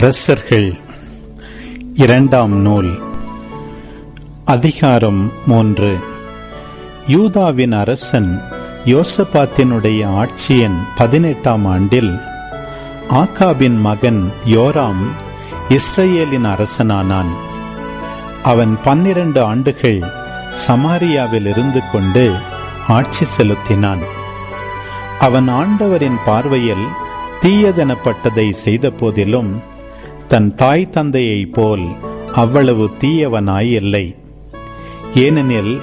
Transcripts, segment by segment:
அரசர்கள். இரண்டாம் நூல். அதிகாரம் மூன்று. யூதாவின் அரசன் யோசபாத்தினுடைய ஆட்சியின் பதினெட்டாம் ஆண்டில் ஆக்காபின் மகன் யோராம் இஸ்ரேலின் அரசனானான். அவன் பன்னிரண்டு ஆண்டுகள் சமாரியாவில் இருந்து கொண்டு ஆட்சி செலுத்தினான். அவன் ஆண்டவரின் பார்வையில் தீயதெனப்பட்டதை செய்த போதிலும் தன் தாய் தந்தையைப் போல் அவ்வளவு தீயவனாய் இல்லை ஏனெனில்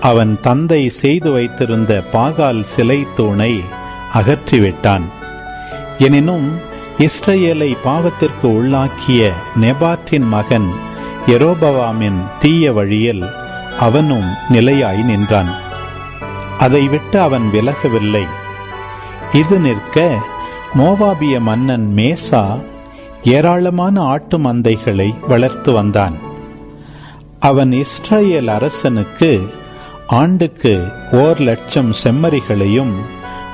அவன் தந்தை செய்து வைத்திருந்த பாகால் சிலை தூணை அகற்றிவிட்டான். எனினும் இஸ்ரேலை பாவத்திற்கு உள்ளாக்கிய நெபாற்றின் மகன் எரோபவாமின் தீய வழியில் அவனும் நிலையாய் நின்றான். அதை விட்டு அவன் விலகவில்லை. இது நிற்க மோவாபிய மன்னன் மேசா ஏராளமான ஆட்டு மந்தைகளை வளர்த்து வந்தான். அவன் இஸ்ரேல் அரசனுக்கு ஆண்டுக்கு ஓர் லட்சம் செம்மறிகளையும்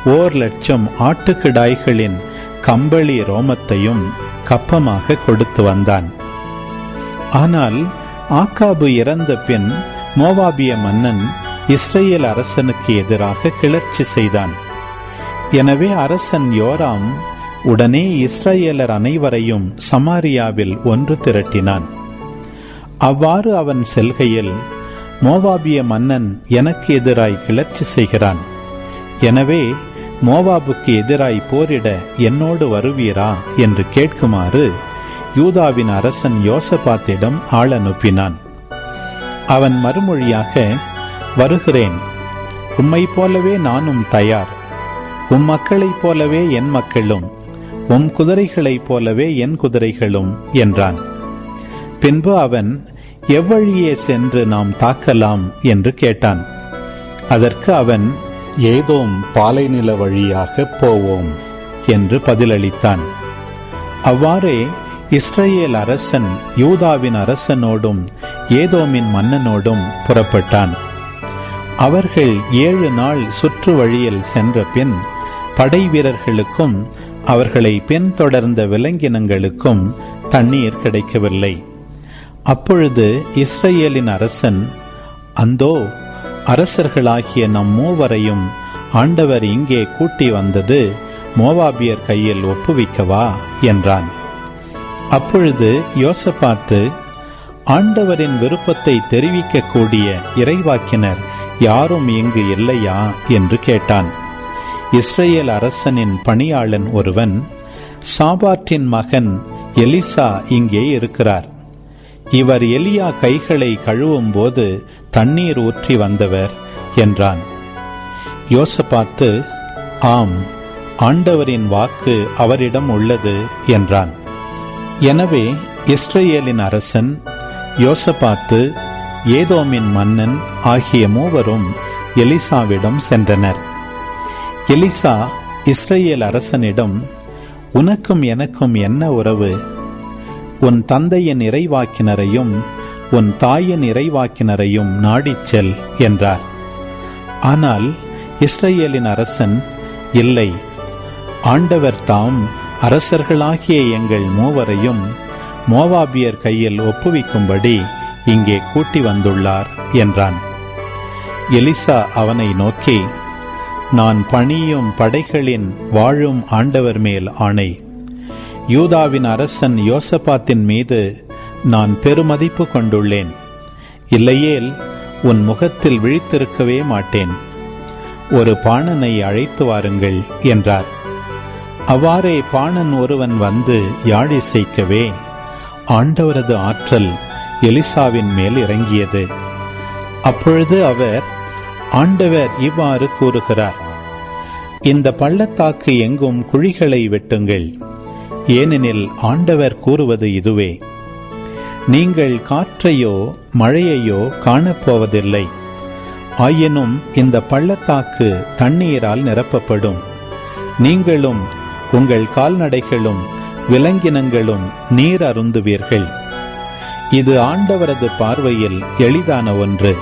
ஓர் லட்சம் ஆட்டுக்கிடாய்களின் கம்பளி ரோமத்தையும் கப்பமாக கொடுத்து வந்தான். ஆனால் ஆக்காபு இறந்த பின் மோவாபிய மன்னன் இஸ்ரேல் அரசனுக்கு எதிராக கிளர்ச்சி செய்தான். எனவே அரசன் யோராம் உடனே இஸ்ரேலர் அனைவரையும் சமாரியாவில் ஒன்று திரட்டினான். அவ்வாறு அவன் செல்கையில் மோவாபிய மன்னன் எனக்கு எதிராய் கிளர்ச்சி செய்கிறான். எனவே மோவாபுக்கு எதிராய் போரிட என்னோடு வருவீரா? என்று கேட்குமாறு யூதாவின் அரசன் யோசபாத்திடம் ஆள் அனுப்பினான். அவன் மறுமொழியாக வருகிறேன். உம்மை போலவே நானும் தயார். உம் மக்களைப் போலவே என் மக்களும் உம் குதிரைகளைப் போலவே என் குதிரைகளும் என்றான். பின்பு அவன் எவ்வழியே சென்று நாம் தாக்கலாம்? என்று கேட்டான். அதற்கு அவன் ஏதோம் பாலைநில வழியாக போவோம் என்று பதிலளித்தான். அவ்வாறே இஸ்ரேல் அரசன் யூதாவின் அரசனோடும் ஏதோமின் மன்னனோடும் புறப்பட்டான். அவர்கள் ஏழு நாள் சுற்று வழியில் சென்ற பின் படை வீரர்களுக்கும் அவர்களை பின்தொடர்ந்த விலங்கினங்களுக்கும் தண்ணீர் கிடைக்கவில்லை. அப்பொழுது இஸ்ரேலின் அரசன் அந்தோ அரசர்களாகிய நம் மூவரையும் ஆண்டவர் இங்கே கூட்டி வந்தது மோவாபியர் கையில் ஒப்புவிக்கவா? என்றான். அப்பொழுது யோசபாத்து ஆண்டவரின் விருப்பத்தை தெரிவிக்கக்கூடிய இறைவாக்கினர் யாரும் இங்கு இல்லையா? என்று கேட்டான். இஸ்ரேல் அரசனின் பணியாளன் ஒருவன் சாபாற்றின் மகன் எலிசா இங்கே இருக்கிறார். இவர் எலியா கைகளை கழுவும் போது தண்ணீர் ஊற்றி வந்தவர் என்றான். யோசபாத்து ஆம் ஆண்டவரின் வாக்கு அவரிடம் உள்ளது என்றான். எனவே இஸ்ரேலின் அரசன் யோசபாத்து ஏதோமின் மன்னன் ஆகிய மூவரும் எலிசாவிடம் சென்றனர். எலிசா இஸ்ரேல் அரசனிடம் உனக்கும் எனக்கும் என்ன உறவு? உன் தந்தையின் இறைவாக்கினரையும் உன் தாயின் இறைவாக்கினரையும் நாடிச் செல் என்றார். ஆனால் இஸ்ரேலின் அரசன் இல்லை. ஆண்டவர் தாம் அரசர்களாகிய எங்கள் மூவரையும் மோவாபியர் கையில் ஒப்புவிக்கும்படி இங்கே கூட்டி வந்துள்ளார் என்றான். எலிசா அவனை நோக்கி நான் பணியும் படைகளின் வாழும் ஆண்டவர் மேல் ஆணை. யூதாவின் அரசன் யோசபாத்தின் மீது நான் பெருமதிப்பு கொண்டுள்ளேன். இல்லையேல் உன் முகத்தில் விழித்திருக்கவே மாட்டேன். ஒரு பாணனை அழைத்து வாருங்கள் என்றார். அவ்வாறே பாணன் ஒருவன் வந்து யாழிசைக்கவே ஆண்டவரது ஆற்றல் எலிசாவின் மேல் இறங்கியது. அப்பொழுது அவர் ஆண்டவர் இவ்வாறு கூறுகிறார். இந்த பள்ளத்தாக்கு எங்கும் குழிகளை வெட்டுங்கள். ஏனெனில் ஆண்டவர் கூறுவது இதுவே. நீங்கள் காற்றையோ மழையையோ காணப்போவதில்லை. ஆயினும் இந்த பள்ளத்தாக்கு தண்ணீரால் நிரப்பப்படும். நீங்களும் உங்கள் கால்நடைகளும் விலங்கினங்களும் நீர் அருந்துவீர்கள். இது ஆண்டவரது பார்வையில் எளிதான ஒன்று.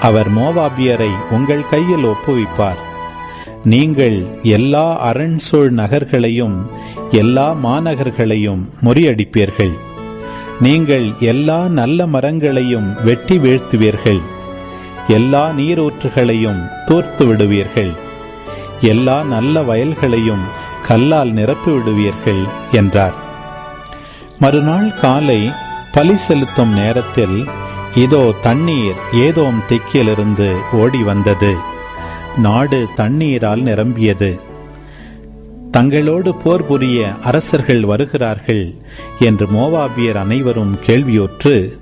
அவர் மோவாபியரை உங்கள் கையில் ஒப்புவிப்பார். நீங்கள் எல்லா அரண்சூழ் நகர்களையும் எல்லா மாநகர்களையும் முறியடிப்பீர்கள். நீங்கள் எல்லா நல்ல மரங்களையும் வெட்டி வீழ்த்துவீர்கள். எல்லா நீரூற்றுகளையும் தூர்த்து விடுவீர்கள். எல்லா நல்ல வயல்களையும் கல்லால் நிரப்பி விடுவீர்கள் என்றார். மறுநாள் காலை பலி செலுத்தும் நேரத்தில் இதோ தண்ணீர் ஏதோம் திக்கிலிருந்து ஓடி வந்தது. நாடு தண்ணீரால் நிரம்பியது. தங்களோடு போர் புரிய அரசர்கள் வருகிறார்கள் என்று மோவாபியர் அனைவரும் கேள்வியுற்று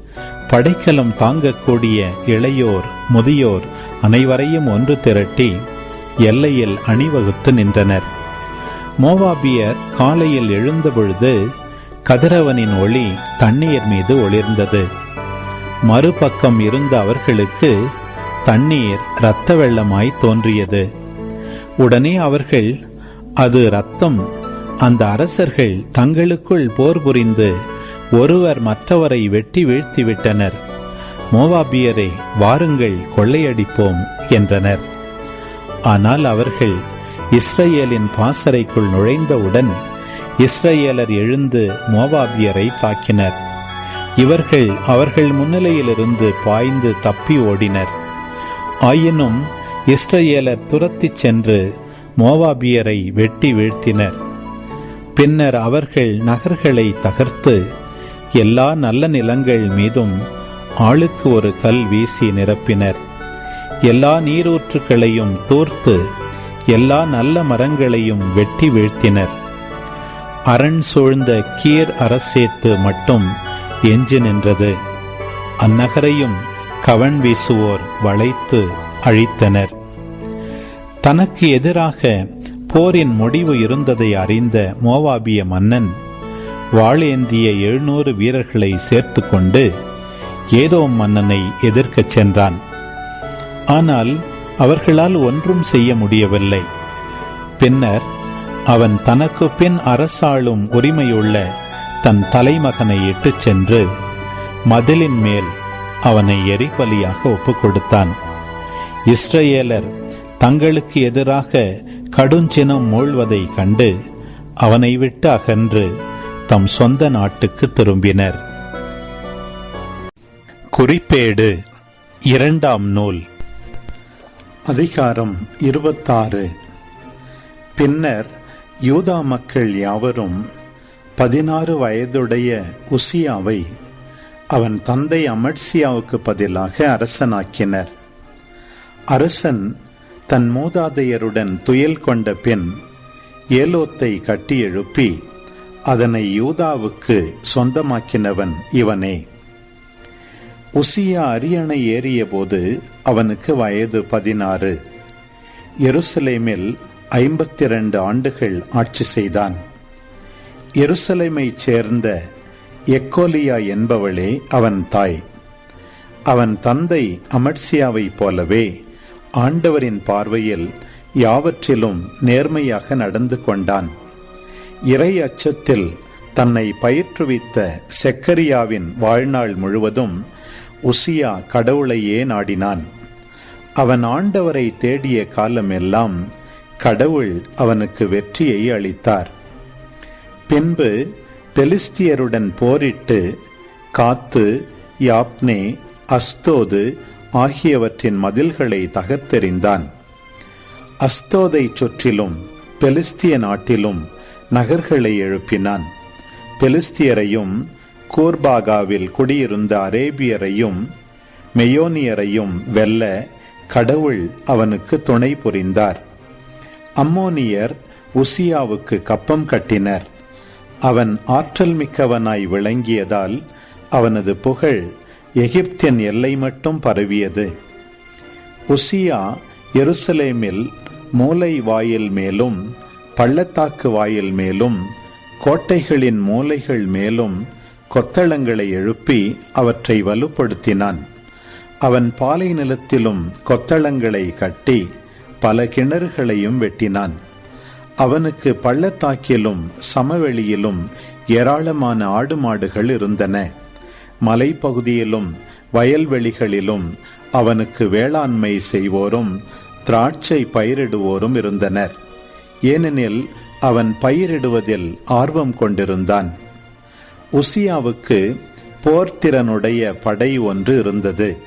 படைக்கலம் தாங்கக்கூடிய இளையோர் முதியோர் அனைவரையும் ஒன்று திரட்டி எல்லையில் அணிவகுத்து நின்றனர். மோவாபியர் காலையில் எழுந்தபொழுது கதிரவனின் ஒளி தண்ணீர் மீது ஒளிர்ந்தது. மறுபக்கம் இருந்த அவர்களுக்கு தண்ணீர் இரத்த வெள்ளமாய் தோன்றியது. உடனே அவர்கள் அது ரத்தம் அந்த அரசர்கள் தங்களுக்குள் போர் புரிந்து ஒருவர் மற்றவரை வெட்டி வீழ்த்திவிட்டனர் மோவாபியரை வாருங்கள் கொள்ளையடிப்போம் என்றனர். ஆனால் அவர்கள் இஸ்ரேலின் பாசறைக்குள் நுழைந்தவுடன் இஸ்ரேலர் எழுந்து மோவாபியரை தாக்கினர். இவர்கள் அவர்கள் முன்னிலையிலிருந்து பாய்ந்து தப்பி ஓடினர். ஆயினும் இஸ்ரேலர் துரத்திச் சென்று மோவாபியரை வெட்டி வீழ்த்தினர். பின்னர் அவர்கள் நகர்களை தகர்த்து எல்லா நல்ல நிலங்கள் மீதும் ஆளுக்கு ஒரு கல் வீசி நிரப்பினர். எல்லா நீரூற்றுகளையும் தூர்த்து எல்லா நல்ல மரங்களையும் வெட்டி வீழ்த்தினர். அரண் சூழ்ந்த கீர் அரசேத்து மட்டும் எஞ்சி நின்றது அந்நகரையும் கவன் வீசுவோர் வளைத்து அழித்தனர். தனக்கு எதிராக போரின் முடிவு இருந்ததை அறிந்த மோவாபிய மன்னன் வாழேந்திய எழுநூறு வீரர்களை சேர்த்து கொண்டு ஏதோ மன்னனை எதிர்க்கச் சென்றான். ஆனால் அவர்களால் ஒன்றும் செய்ய முடியவில்லை. பின்னர் அவன் தனக்கு பின் அரசாளும் உரிமையுள்ள தன் தலைமகனை இட்டுச் சென்று மதிலின் மேல் அவனை எரிபலியாக ஒப்புக் கொடுத்தான் இஸ்ரேலர் தங்களுக்கு எதிராக கடுஞ்சினம் மூழ்வதை கண்டு அவனை விட்டு அகன்று தம் சொந்த நாட்டுக்கு திரும்பினர். குறிப்பேடு இரண்டாம் நூல். அதிகாரம் இருபத்தாறு. பின்னர் யூதா மக்கள் யாவரும் பதினாறு வயதுடைய உசியாவை அவன் தந்தை அமர்சியாவுக்கு பதிலாக அரசனாக்கினர். அரசன் தன் மூதாதையருடன் துயல் கொண்ட பின் ஏலோத்தை கட்டி எழுப்பி அதனை யூதாவுக்கு சொந்தமாக்கினவன் இவனே. உசியா அரியணை ஏறியபோது அவனுக்கு வயது பதினாறு. எருசலேமில் ஐம்பத்தி இரண்டு ஆண்டுகள் ஆட்சி செய்தான். எருசலேமைச் சேர்ந்த எக்கோலியா என்பவளே அவன் தாய். அவன் தந்தை அமர்சியாவைப் போலவே ஆண்டவரின் பார்வையில் யாவற்றிலும் நேர்மையாக நடந்து கொண்டான். இறை அச்சத்தில் தன்னை பயிற்றுவித்த செக்கரியாவின் வாழ்நாள் முழுவதும் உசியா கடவுளையே நாடினான். அவன் ஆண்டவரை தேடிய காலமெல்லாம் கடவுள் அவனுக்கு வெற்றியை அளித்தார். பின்பு பெலிஸ்தியருடன் போரிட்டு காத்து யாப்னே அஸ்தோது ஆகியவற்றின் மதில்களை தகர்த்தெறிந்தான். அஸ்தோதை சுற்றிலும் பெலிஸ்திய நாட்டிலும் நகர்களை எழுப்பினான். பெலிஸ்தியரையும் கூர்பாகாவில் குடியிருந்த அரேபியரையும் மெயோனியரையும் வெல்ல கடவுள் அவனுக்கு துணை புரிந்தார். அம்மோனியர் உசியாவுக்கு கப்பம் கட்டினர். அவன் ஆற்றல் மிக்கவனாய் விளங்கியதால் அவனது புகழ் எகிப்தின் எல்லை மட்டும் பரவியது. உசியா எருசலேமில் மூலை வாயில் மேலும் பள்ளத்தாக்கு வாயில் மேலும் கோட்டைகளின் மூலைகள் மேலும் கொத்தளங்களை எழுப்பி அவற்றை வலுப்படுத்தினான். அவன் பாலை நிலத்திலும் கொத்தளங்களை கட்டி பல கிணறுகளையும் வெட்டினான். அவனுக்கு பள்ளத்தாக்கிலும் சமவெளியிலும் ஏராளமான ஆடு மாடுகள் இருந்தன. மலைப்பகுதியிலும் வயல்வெளிகளிலும் அவனுக்கு வேளாண்மை செய்வோரும் திராட்சை பயிரிடுவோரும் இருந்தனர். ஏனெனில் அவன் பயிரிடுவதில் ஆர்வம் கொண்டிருந்தான். உசியாவுக்கு போர்த்திறனுடைய படை ஒன்று இருந்தது.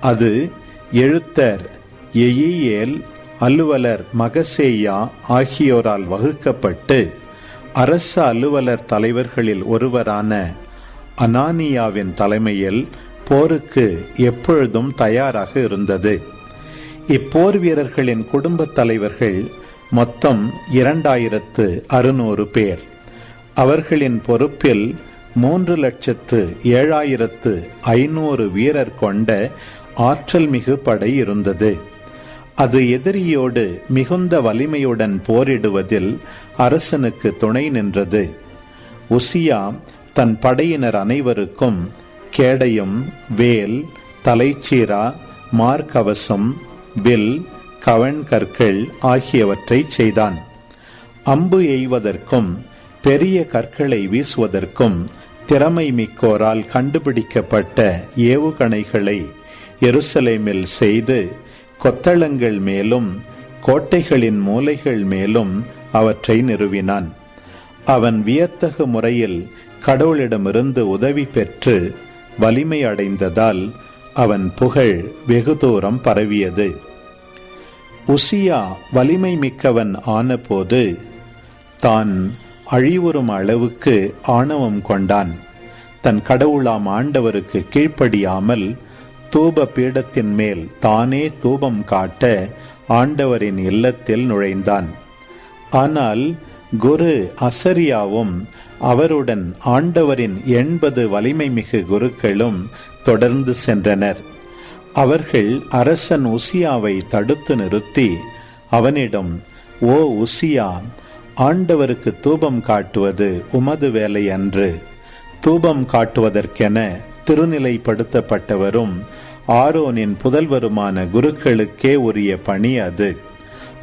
அது எழுத்தர் எயியேல் அலுவலர் மகசேயா ஆகியோரால் வகுக்கப்பட்டு அரச அலுவலர் தலைவர்களில் ஒருவரான அனானியாவின் தலைமையில் போருக்கு எப்பொழுதும் தயாராக இருந்தது. இப்போர் வீரர்களின் குடும்பத் தலைவர்கள் மொத்தம் இரண்டாயிரத்து அறுநூறு பேர். அவர்களின் பொறுப்பில் மூன்று லட்சத்து ஏழாயிரத்து ஐநூறு வீரர் கொண்ட ஆற்றல் மிகு படை இருந்தது. அது எதிரியோடு மிகுந்த வலிமையுடன் போரிடுவதில் அரசனுக்கு துணை நின்றது. உசியா தன் படையினர் அனைவருக்கும் கேடயம் வேல் தலைச்சீரா மார்கவசம் வில் கவன் கற்கள் ஆகியவற்றை செய்தான். அம்பு எய்வதற்கும் பெரிய கற்களை வீசுவதற்கும் திறமை மிக்கோரால் கண்டுபிடிக்கப்பட்ட ஏவுகணைகளை எருசலேமில் செய்து கொத்தளங்கள் மேலும் கோட்டைகளின் மூலைகள் மேலும் அவற்றை நிறுவினான். அவன் வியத்தகு முறையில் கடவுளிடமிருந்து உதவி பெற்று வலிமை அடைந்ததால் அவன் புகழ் வெகு தூரம் பரவியது. உசியா வலிமை மிக்கவன் ஆனபோது தான் அழிவுறும் அளவுக்கு ஆணவம் கொண்டான். தன் கடவுளாம் ஆண்டவருக்கு கீழ்ப்படியாமல் தூப பீடத்தின் மேல் தானே தூபம் காட்ட ஆண்டவரின் இல்லத்தில் நுழைந்தான். ஆனால் குரு அசரியாவும் அவருடன் ஆண்டவரின் எண்பது வலிமை மிகு குருக்களும் தொடர்ந்து சென்றனர். அவர்கள் அரசன் உசியாவை தடுத்து நிறுத்தி அவனிடம் ஓ உசியா ஆண்டவருக்கு தூபம் காட்டுவது உமது வேலை அன்று தூபம் காட்டுவதற்கென திருநிலைப்படுத்தப்பட்டவரும் ஆரோனின் புதல்வருமான குருக்களுக்கே உரிய பணி அது.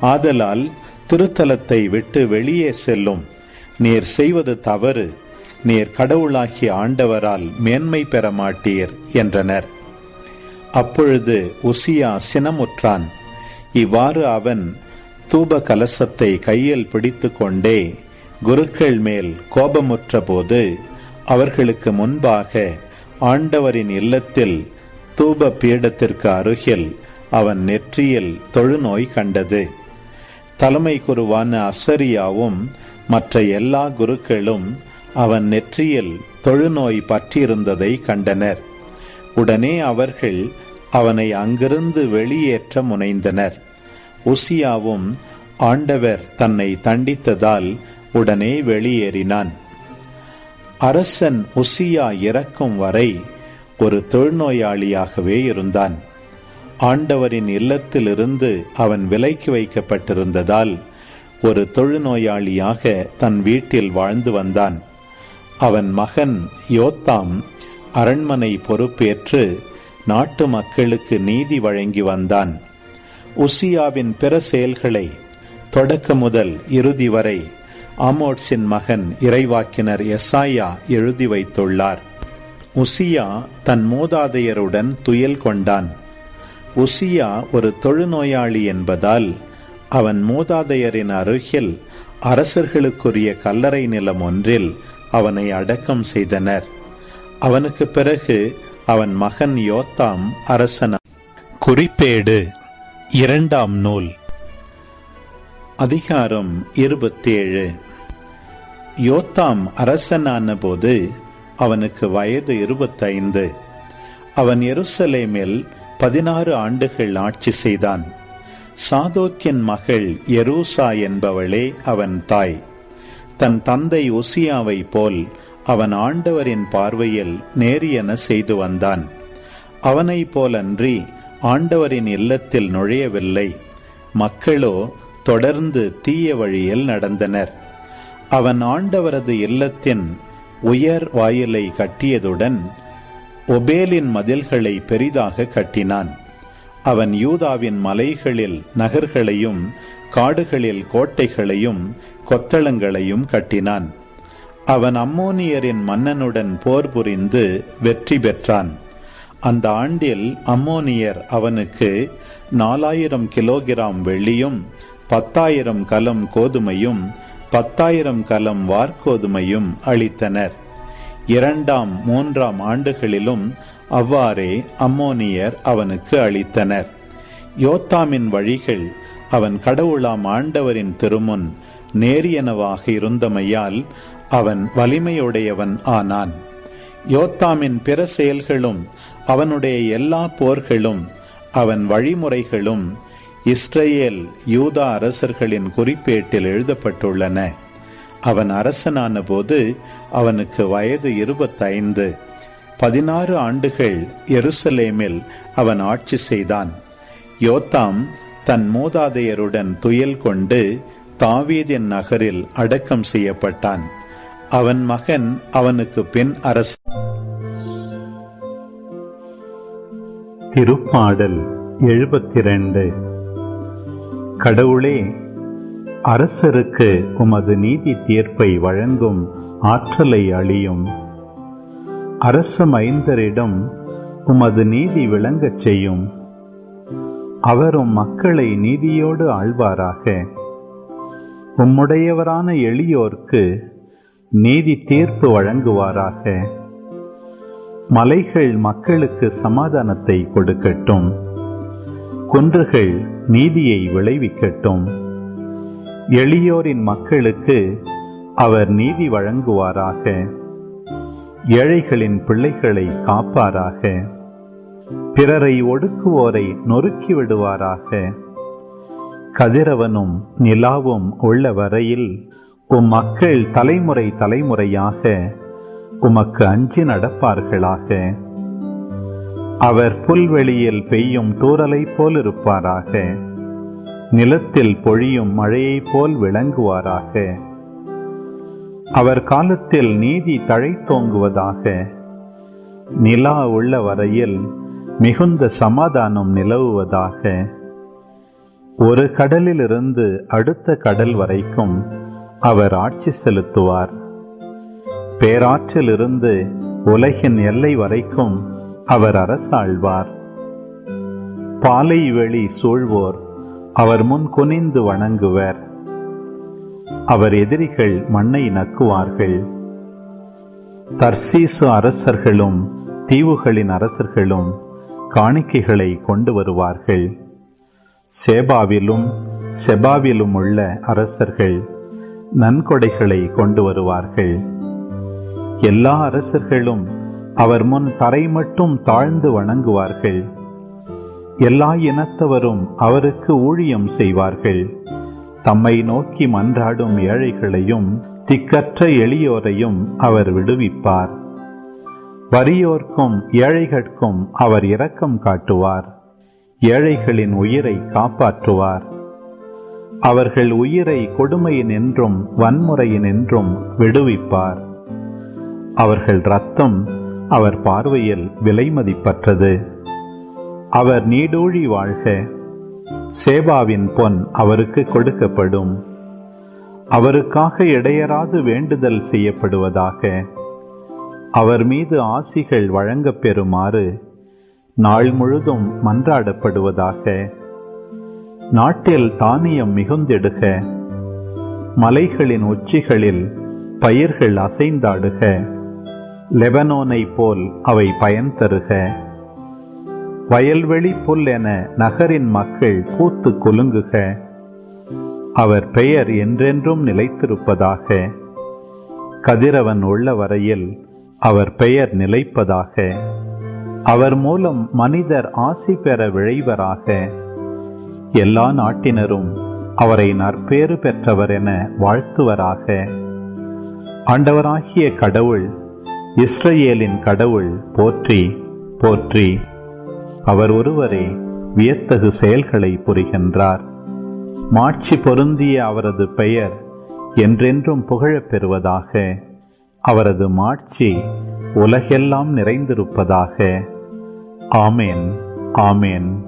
ஆதலால் திருத்தலத்தை விட்டு வெளியே செல்லும். நீர் செய்வது தவறு. நீர் கடவுளாகிய ஆண்டவரால் மேன்மை பெற மாட்டீர் என்றனர். அப்பொழுது உசியா சினமுற்றான். இவ்வாறு அவன் தூப கலசத்தை கையில் பிடித்து கொண்டே குருக்கள் மேல் கோபமுற்ற போது அவர்களுக்கு முன்பாக ஆண்டவரின் இல்லத்தில் தூப பீடத்திற்கு அருகில் அவன் நெற்றியில் தொழுநோய் கண்டது. தலைமை குருவான அசரியாவும் மற்ற எல்லா குருக்களும் அவன் நெற்றியில் தொழுநோய் பற்றியிருந்ததை கண்டனர். உடனே அவர்கள் அவனை அங்கிருந்து வெளியேற்ற முனைந்தனர். உசியாவும் ஆண்டவர் தன்னை தண்டித்ததால் உடனே வெளியேறினான். அரசன் உசியா இறக்கும் வரை ஒரு தொழுநோயாளியாகவே இருந்தான். ஆண்டவரின் இல்லத்திலிருந்து அவன் விலைக்கு வைக்கப்பட்டிருந்ததால் ஒரு தொழுநோயாளியாக தன் வீட்டில் வாழ்ந்து வந்தான். அவன் மகன் யோத்தாம் அரண்மனை பொறுப்பேற்று நாட்டு மக்களுக்கு நீதி வழங்கி வந்தான். உசியாவின் பிற செயல்களை தொடக்க முதல் இறுதி வரை ஆமோட்ஸின் மகன் இறைவாக்கினர் எசாயா எழுதி வைத்துள்ளார். உசியா தன் மூதாதையருடன் துயல் கொண்டான். உசியா ஒரு தொழுநோயாளி என்பதால் அவன் மூதாதையரின் அருகில் அரசர்களுக்குரிய கல்லறை நிலம் ஒன்றில் அவனை அடக்கம் செய்தனர். அவனுக்கு பிறகு அவன் மகன் யோத்தாம் அரசன. குறிப்பேடு இரண்டாம் நூல். அதிகாரம் இருபத்தேழு. யோத்தாம் அரசனான போது அவனுக்கு வயது இருபத்தைந்து. அவன் எருசலேமில் பதினாறு ஆண்டுகள் ஆட்சி செய்தான். சாதோக்கின் மகள் எரூசா என்பவளே அவன் தாய். தன் தந்தை ஒசியாவை போல் அவன் ஆண்டவரின் பார்வையில் நேரியன செய்து வந்தான். அவனை போலன்றி ஆண்டவரின் இல்லத்தில் நுழையவில்லை. மக்களோ தொடர்ந்து தீய வழியில் நடந்தனர். அவன் ஆண்டவரது இல்லத்தின் உயர் வாயிலை கட்டியதுடன் ஒபேலின் மதில்களை பெரிதாக கட்டினான். அவன் யூதாவின் மலைகளில் நகர்களையும் காடுகளில் கோட்டைகளையும் கொத்தளங்களையும் கட்டினான். அவன் அம்மோனியரின் மன்னனுடன் போர் புரிந்து வெற்றி பெற்றான். அந்த ஆண்டில் அம்மோனியர் அவனுக்கு நாலாயிரம் கிலோகிராம் வெள்ளியும் பத்தாயிரம் கலம் கோதுமையும் பத்தாயிரம் கலம் வார்கோதுமையும் அளித்தனர். இரண்டாம் மூன்றாம் ஆண்டுகளிலும் அவ்வாறே அம்மோனியர் அவனுக்கு அளித்தனர். யோத்தாமின் வழிகள் அவன் கடவுளாம் ஆண்டவரின் திருமுன் நேரியனவாக இருந்தமையால் அவன் வலிமையுடையவன் ஆனான். யோத்தாமின் பிற செயல்களும் அவனுடைய எல்லா போர்களும் அவன் வழிமுறைகளும் இஸ்ரேல் யூதா அரசர்களின் குறிப்பேட்டில் எழுதப்பட்டுள்ளன. அவன் அரசனான போது அவனுக்கு வயது இருபத்தைந்து. பதினாறு ஆண்டுகள் எருசலேமில் அவன் ஆட்சி செய்தான். யோத்தாம் தன் மூதாதையருடன் துயல் கொண்டு தாவீதின் நகரில் அடக்கம் செய்யப்பட்டான். அவன் மகன் அவனுக்கு பின் அரச திருப்பாடல் எழுபத்தி ரெண்டு கடவுளே அரசருக்கு உமது நீதி தீர்ப்பை வழங்கும் ஆற்றலை அழியும். அரச மைந்தரிடம் உமது நீதி விளங்கச் செய்யும். அவரும் மக்களை நீதியோடு ஆழ்வாராக உம்முடையவரான எளியோர்க்கு நீதி தீர்ப்பு வழங்குவாராக. மலைகள் மக்களுக்கு சமாதானத்தை கொடுக்கட்டும். குன்றுகள் நீதியை விளைவிக்கட்டும். எளியோரின் மக்களுக்கு அவர் நீதி வழங்குவாராக. ஏழைகளின் பிள்ளைகளை காப்பாராக. பிறரை ஒடுக்குவோரை நொறுக்கி விடுவாராக. கதிரவனும் நிலாவும் உள்ள வரையில் உம் மக்கள் தலைமுறை தலைமுறையாக உமக்கு அஞ்சி நடப்பார்களாக. அவர் புல்வெளியில் பெய்யும் தூறலைப் போல் இருப்பாராக நிலத்தில் பொழியும் மழையைப் போல் விளங்குவாராக. அவர் காலத்தில் நீதி தழைத்தோங்குவதாக நிலா உள்ள வரையில் மிகுந்த சமாதானம் நிலவுவதாக. ஒரு கடலிலிருந்து அடுத்த கடல் வரைக்கும் அவர் ஆட்சி செலுத்துவார். பேராற்றிலிருந்து உலகின் எல்லை வரைக்கும் அவர் அரசாழ்வார். பாலை வெளி சூழ்வோர் அவர் முன் குனிந்து வணங்குவர். அவர் எதிரிகள் மண்ணை நக்குவார்கள். தர்சீசு அரசர்களும் தீவுகளின் அரசர்களும் காணிக்கைகளை கொண்டு வருவார்கள். சேபாவிலும் செபாவிலும் உள்ள அரசர்கள் நன்கொடைகளை கொண்டு வருவார்கள். எல்லா அரசர்களும் அவர் முன் தரை மட்டும் தாழ்ந்து வணங்குவார்கள். எல்லா இனத்தவரும் அவருக்கு ஊழியம் செய்வார்கள். தம்மை நோக்கி மன்றாடும் ஏழைகளையும் திக்கற்ற எளியோரையும் அவர் விடுவிப்பார். வறியோர்க்கும் ஏழைகட்கும் அவர் இரக்கம் காட்டுவார். ஏழைகளின் உயிரை காப்பாற்றுவார். அவர்கள் உயிரை கொடுமையினின்றும் வன்முறையினின்றும் விடுவிப்பார். அவர்கள் ரத்தம் அவர் பார்வையில் விலைமதிப்பற்றது அவர் நீடூழி வாழ்க சேவாவின் பொன் அவருக்கு கொடுக்கப்படும். அவருக்காக இடையராது வேண்டுதல் செய்யப்படுவதாக அவர் மீது ஆசிகள் வழங்கப் பெறுமாறு நாள் முழுதும் மன்றாடப்படுவதாக நாட்டில் தானியம் மிகுந்திடுக மலைகளின் உச்சிகளில் பயிர்கள் அசைந்தாடுக. லெபனோனை போல் அவை பயன் தருக. வயல்வெளி புல் என நகரின் மக்கள் கூத்து குலுங்குக. அவர் பெயர் என்றென்றும் நிலைத்திருப்பதாக. கதிரவன் உள்ள வரையில் அவர் பெயர் நிலைப்பதாக. அவர் மூலம் மனிதர் ஆசி பெற விழைவராக. எல்லா நாட்டினரும் அவரை நற்பேறு பெற்றவர் என வாழ்த்துவராக. ஆண்டவராகிய கடவுள் இஸ்ரேலின் கடவுள் போற்றி போற்றி. அவர் ஒருவரே வியத்தகு செயல்களை புரிகின்றார். மாட்சி பொருந்திய அவரது பெயர் என்றென்றும் புகழப் பெறுவதாக அவரது மாட்சி உலகெல்லாம் நிறைந்திருப்பதாக. ஆமேன் ஆமேன்.